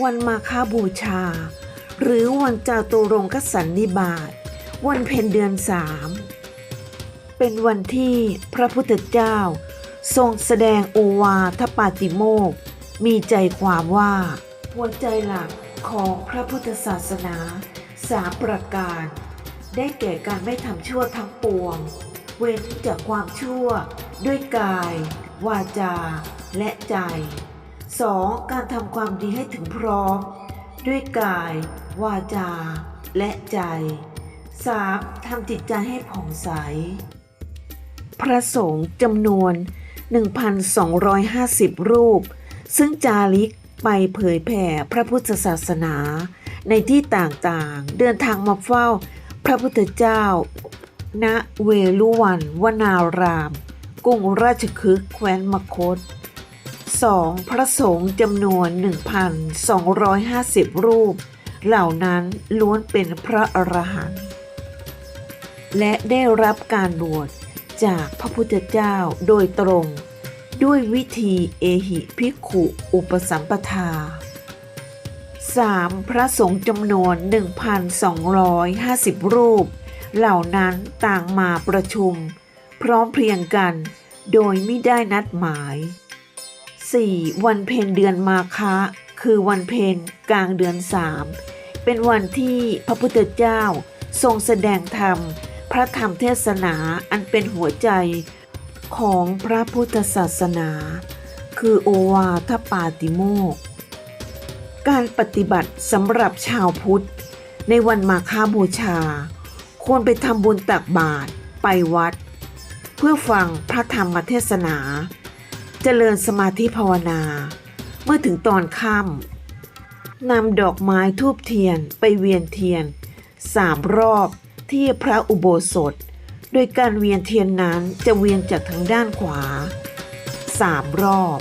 วันมาฆบูชา หรือวันจาตุรงคสันนิบาตวันเพ็ญเดือนสามเป็นวันที่พระพุทธเจ้า ทรงแสดงโอวาทปาติโมก มีใจความว่า หัวใจหลักของพระพุทธศาสนาสามประการ ได้แก่การไม่ทำชั่วทั้งปวง เว้นจากความชั่วด้วยกาย วาจา และใจ 2. การทำความดีให้ถึงพร้อม ด้วยกาย วาจา และใจ 3. ทำจิตใจให้ผ่องใส พระสงฆ์จำนวน 1,250 รูป ซึ่งจาริกไปเผยแผ่พระพุทธศาสนา ในที่ต่างๆ เดินทางมาเฝ้าพระพุทธเจ้า ณ เวลุวันวนาราม กรุงราชคฤห์แคว้นมคต 2. พระสงฆ์จำนวน 1,250 รูป เหล่านั้นล้วนเป็นพระอรหันต์และได้รับการบวชจากพระพุทธเจ้าโดยตรง ด้วยวิธีเอหิภิกขุอุปสัมปทา 3. พระสงฆ์จำนวน 1,250 รูป เหล่านั้นต่างมาประชุม พร้อมเพรียงกันโดยไม่ได้นัดหมาย 4. วันเพ็ญเดือนมาคะ คือวันเพ็ญกลางเดือนสามเป็นวันที่พระพุทธเจ้า ทรงแสดงธรรม พระธรรมเทศนาอันเป็นหัวใจของพระพุทธศาสนา คือโอวาทปาติโมก การปฏิบัติสำหรับชาวพุทธ ในวันมาฆบูชา ควรไปทำบุญตักบาตรไปวัด เพื่อฟังพระธรรมเทศนา เจริญสมาธิภาวนา เมื่อถึงตอนค่ำนำดอกไม้ทูบเทียนไปเวียนเทียนสามรอบที่พระอุโบสถ โดยการเวียนเทียนนั้นจะเวียนจากทางด้านขวาสามรอบ